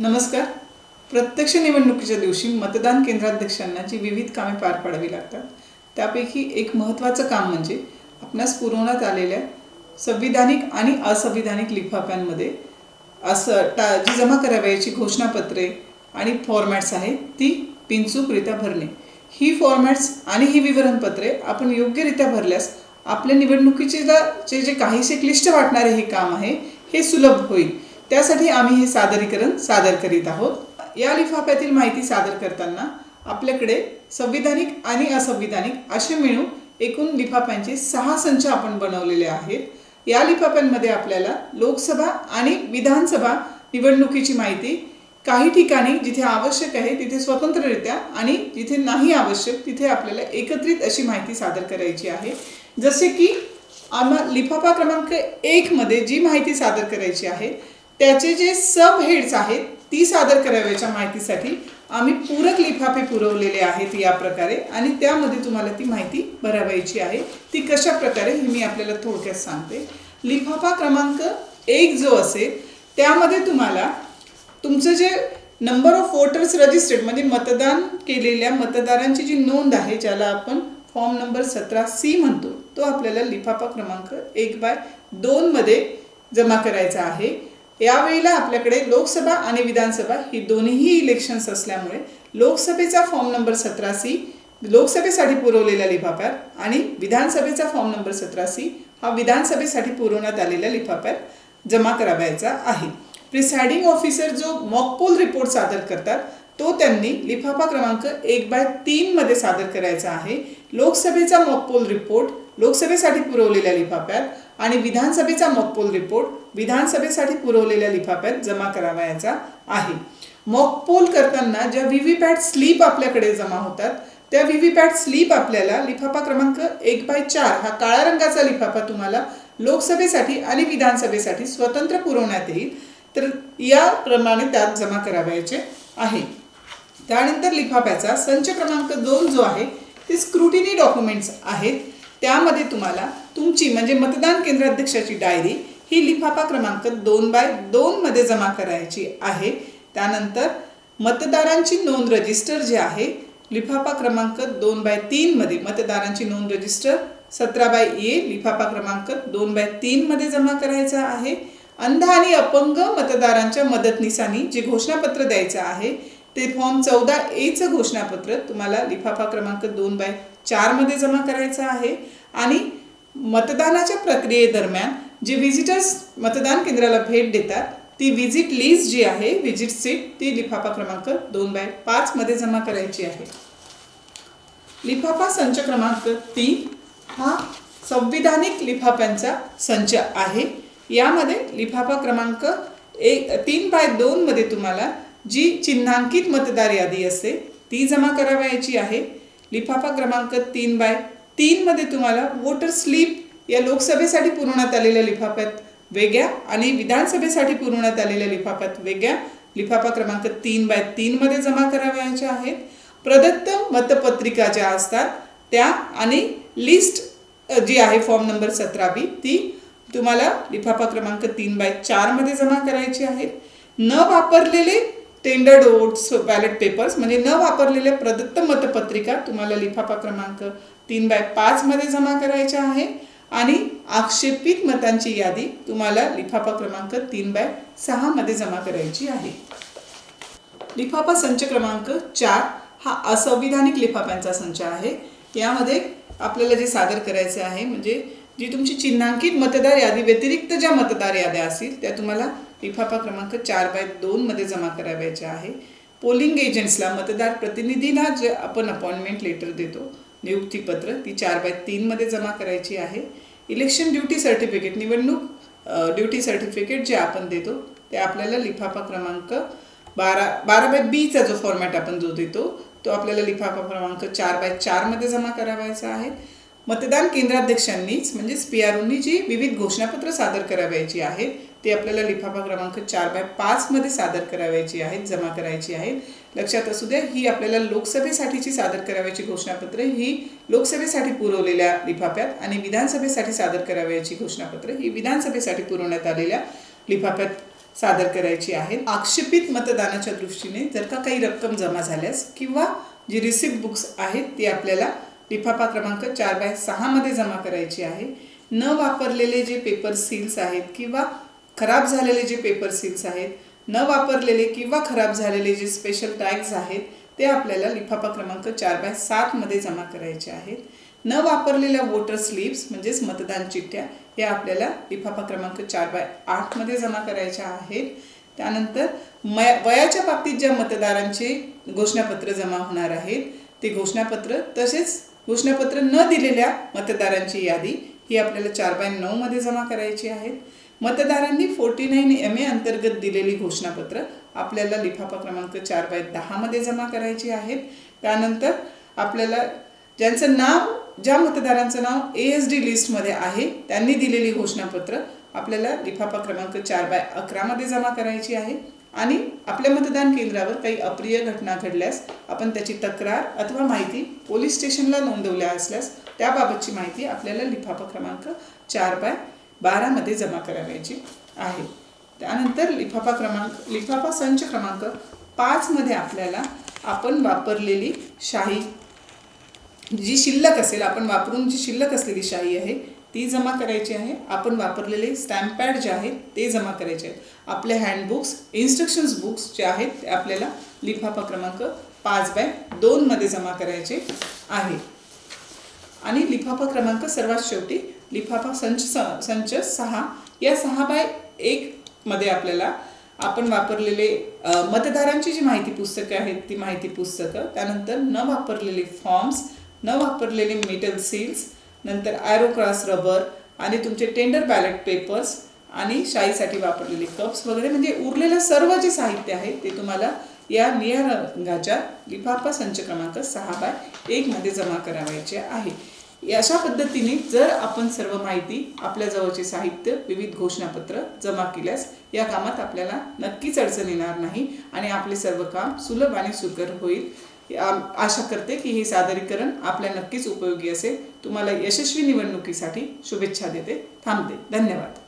नमस्कार. प्रत्यक्ष निवडणुकीच्या दिवशी मतदान केंद्राध्यक्षांना जी विविध कामे पार पाडावी लागतात त्यापैकी एक महत्त्वाचं काम म्हणजे आपणास पुरवण्यात आलेल्या संविधानिक आणि असंविधानिक लिफाफ्यांमध्ये असं टा जी जमा करावयाची घोषणापत्रे आणि फॉर्मॅट्स आहेत ती बिनचूकरित्या भरणे. ही फॉर्मॅट्स आणि ही विवरणपत्रे आपण योग्यरित्या भरल्यास आपल्या निवडणुकीचे जे जे काहीसे क्लिष्ट वाटणारे हे काम आहे हे सुलभ होईल. त्यासाठी आम्ही हे सादरीकरण सादर करीत आहोत. या लिफाफ्यातील माहिती सादर करताना आपल्याकडे संविधानिक आणि असंविधानिक असे मिळून एकूण लिफाफ्यांचे सहा संच आपण बनवलेले आहेत. या लिफाफ्यांमध्ये आपल्याला लोकसभा आणि विधानसभा निवडणुकीची माहिती काही ठिकाणी जिथे आवश्यक आहे तिथे स्वतंत्ररित्या आणि जिथे नाही आवश्यक तिथे आपल्याला एकत्रित अशी माहिती सादर करायची आहे. जसे की आम्हा लिफाफा क्रमांक एक मध्ये जी माहिती सादर करायची आहे त्याचे जे सब हेड्स आहेत ती सादर करावयाच्या माहितीसाठी आम्ही पूरक लिफाफे पुरवलेले आहेत या प्रकारे आणि त्यामध्ये तुम्हाला ती माहिती भरावायची आहे. ती कशा प्रकारे हे मी आपल्याला थोडक्यात सांगते. लिफाफा क्रमांक एक जो असेल त्यामध्ये तुम्हाला तुमचं जे नंबर ऑफ वोटर्स रजिस्टर्ड म्हणजे मतदान केलेल्या मतदारांची जी नोंद आहे ज्याला आपण फॉर्म नंबर सतरा सी म्हणतो तो आपल्याला लिफाफा क्रमांक एक बाय दोनमध्ये जमा करायचा आहे. यावेळेला आपल्याकडे लोकसभा आणि विधानसभा ही दोन्हीही इलेक्शन्स असल्यामुळे लोकसभेचा फॉर्म नंबर सतरा सी लोकसभेसाठी पुरवलेल्या लिफाफ्यात आणि विधानसभेचा फॉर्म नंबर सतरा सी हा विधानसभेसाठी पुरवण्यात आलेल्या लिफाफ्यात जमा करावायचा आहे. प्रिसायडिंग ऑफिसर जो मॉकपोल रिपोर्ट सादर करतात तो त्यांनी लिफाफा क्रमांक एक बाय तीन मध्ये सादर करायचा आहे. लोकसभेचा मॉकपोल रिपोर्ट लोकसभेसाठी पुरवलेल्या लिफाफ्यात आणि विधानसभेचा मॉकपोल रिपोर्ट विधानसभेसाठी पुरवलेल्या लिफाफ्यात जमा करावयाचा आहे. मॉकपोल करताना ज्या व्ही वी पॅट स्लीप आपल्याकडे जमा होतात त्या व्ही वी पॅट स्लीप आपल्याला लिफाफा क्रमांक एक बाय चार हा काळ्या रंगाचा लिफाफा तुम्हाला लोकसभेसाठी आणि विधानसभेसाठी स्वतंत्र पुरवण्यात येईल. तर याप्रमाणे त्यात जमा करावयाचे आहे. त्यानंतर लिफाफ्याचा संच क्रमांक दोन जो आहे ते स्क्रुटिनी डॉक्युमेंट्स आहेत. त्यामध्ये तुम्हाला तुमची म्हणजे मतदान केंद्राध्यक्षाची डायरी ही लिफाफा क्रमांक दोन बाय दोनमध्ये जमा करायची आहे. त्यानंतर मतदारांची नोंद रजिस्टर जे आहे लिफाफा क्रमांक दोन बाय तीनमध्ये मतदारांची नोंद रजिस्टर सतरा बाय ए लिफाफा क्रमांक दोन बाय तीनमध्ये जमा करायचा आहे. अंध आणि अपंग मतदारांच्या मदतनिसानी जे घोषणापत्र द्यायचं आहे ते फॉर्म चौदा एचं घोषणापत्र तुम्हाला लिफाफा क्रमांक दोन बाय चारमध्ये जमा करायचं आहे. आणि मतदानाच्या प्रक्रियेदरम्यान जे व्हिजिटर्स मतदान केंद्राला भेट देतात ती व्हिजिट लिस्ट जी आहे व्हिजिट सीट ती लिफाफा क्रमांक दोन बाय पाचमध्ये जमा करायची आहे. लिफाफा संच क्रमांक तीन हा संविधानिक लिफाफ्यांचा संच आहे. यामध्ये लिफाफा क्रमांक एक तीन बाय दोनमध्ये तुम्हाला जी चिन्हांकित मतदार यादी असते ती जमा करावयाची आहे. लिफाफा क्रमांक तीन बाय तीनमध्ये तुम्हाला वोटर स्लिप या लोकसभेसाठी पुरवण्यात आलेल्या लिफाफ्यात वेगळ्या आणि विधानसभेसाठी पुरवण्यात आलेल्या लिफाफ्यात वेगळ्या लिफाफा क्रमांक तीन बाय तीनमध्ये जमा करावयाच्या आहेत. प्रदत्त मतपत्रिका ज्या असतात त्या आणि लिस्ट जी आहे फॉर्म नंबर सतरा बी ती तुम्हाला लिफाफा क्रमांक तीन बाय चारमध्ये जमा करायची आहेत. न वापरलेले टेंडर्ड डोट्स बॅलेट पेपर्स म्हणजे न वापरलेल्या प्रदत्त मतपत्रिका तुम्हाला लिफाफा क्रमांक तीन बाय पाचमध्ये जमा करायच्या आहे. आणि आक्षेपित मतांची यादी तुम्हाला लिफाफा क्रमांक तीन बाय सहामध्ये जमा करायची आहे. लिफाफा संच क्रमांक चार हा असंविधानिक लिफाफ्यांचा संच आहे. यामध्ये आपल्याला जे सादर करायचे आहे म्हणजे जी तुमची चिन्हांकित मतदार यादी व्यतिरिक्त ज्या मतदार याद्या असतील त्या तुम्हाला लिफाफा क्रमांक चार बाय दोनमध्ये जमा करावयाचे आहे. पोलिंग एजंट्सला मतदार प्रतिनिधीला जे आपण अपॉइंटमेंट लेटर देतो नियुक्तीपत्र ती चार बाय तीनमध्ये जमा करायची आहे. इलेक्शन ड्युटी सर्टिफिकेट निवडणूक ड्युटी सर्टिफिकेट जे आपण देतो ते आपल्याला लिफाफा क्रमांक बारा बारा बाय बीचा जो फॉर्मॅट आपण जो देतो तो आपल्याला लिफाफा क्रमांक चार बाय चारमध्ये जमा करावायचा आहे. मतदान केंद्राध्यक्षांनीच म्हणजेच पी आर ओनी जी विविध घोषणापत्र सादर करावयाची आहेत ते आपल्याला लिफाफा क्रमांक चार बाय पाचमध्ये सादर करावयाची आहेत जमा करायची आहेत. लक्षात असू द्या ही आपल्याला लोकसभेसाठीची सादर करावयाची घोषणापत्र ही लोकसभेसाठी पुरवलेल्या लिफाफ्यात आणि विधानसभेसाठी सादर करावयाची घोषणापत्र ही विधानसभेसाठी पुरवण्यात आलेल्या लिफाफ्यात सादर करायची आहेत. आक्षेपित मतदानाच्या दृष्टीने जर का काही रक्कम जमा झाल्यास किंवा जी रिसिप्ट बुक्स आहेत ती आपल्याला लिफाफा क्रमांक चार बाय सहामध्ये जमा करायची आहे. न वापरलेले जे पेपर सील्स आहेत किंवा खराब झालेले जे पेपर सील्स आहेत न वापरलेले किंवा खराब झालेले जे स्पेशल टॅग्स आहेत ते आपल्याला लिफाफा क्रमांक चार बाय सातमध्ये जमा करायचे आहेत. न वापरलेल्या वोटर स्लिप्स म्हणजेच मतदान चिठ्ठ्या या आपल्याला लिफाफा क्रमांक चार बाय आठमध्ये जमा करायच्या आहेत. त्यानंतर मय वयाच्या बाबतीत ज्या मतदारांचे घोषणापत्र जमा होणार आहेत ते घोषणापत्र तसेच घोषणापत्र न दिलेल्या मतदारांची यादी ही आपल्याला चार बाय नऊमध्ये जमा करायची आहेत. मतदारांनी फोर्टी नाईन एम ए अंतर्गत दिलेली घोषणापत्र आपल्याला लिफाफा क्रमांक चार बाय दहामध्ये जमा करायची आहेत. त्यानंतर आपल्याला ज्यांचं नाव ज्या मतदारांचं नाव ए एस डी लिस्टमध्ये आहे त्यांनी दिलेली घोषणापत्र आपल्याला लिफाफा क्रमांक चार बाय अकरामध्ये जमा करायची आहे. आणि आपल्या मतदान केंद्रावर काही अप्रिय घटना घडल्यास आपण त्याची तक्रार अथवा माहिती पोलीस स्टेशनला नोंदवल्या असल्यास त्याबाबतची माहिती आपल्याला लिफाफा क्रमांक चार बाय बारामध्ये जमा करावयाची आहे. त्यानंतर लिफाफा क्रमांक लिफाफा संच क्रमांक पाचमध्ये आपल्याला आपण वापरलेली शाही जी शिल्लक असेल आपण वापरून जी शिल्लक असलेली शाही आहे ती जमा करायची आहे. आपण वापरलेले स्टॅम्प पॅड जे आहेत ते जमा करायचे आहेत. आपले हँडबुक्स इन्स्ट्रक्शन्स बुक्स जे आहेत ते आपल्याला लिफाफा क्रमांक पाच बाय दोनमध्ये जमा करायचे आहे. आणि लिफाफा क्रमांक सर्वात शेवटी लिफाफा संच संच सहा. या सहा बाय एक मध्ये आपल्याला आपण वापरलेले मतदारांची जी माहिती पुस्तकं आहेत ती माहिती पुस्तकं त्यानंतर न वापरलेले फॉर्म्स न वापरलेले मेटल सील्स नंतर क्रॉस रबर आणि तुमचे टेंडर बॅलेट पेपर्स आणि शाईसाठी वापरलेले कप्स वगैरे. म्हणजे उरलेलं सर्व जे साहित्य आहे ते तुम्हाला या निळ्या रंगाच्या लिफाफा संच क्रमांक सहा बाय एकमध्ये जमा करावायचे आहे. अशा पद्धतीने जर आपण सर्व माहिती आपल्या जवळचे साहित्य विविध घोषणापत्र जमा केल्यास या कामात आपल्याला नक्कीच अडचण येणार नाही आणि आपले सर्व काम सुलभ आणि सुकर होईल. आशा करते की हे सादरीकरण आपल्या नक्कीच उपयोगी असेल. तुम्हाला यशस्वी निवडणुकीसाठी शुभेच्छा देते. थांबते. धन्यवाद.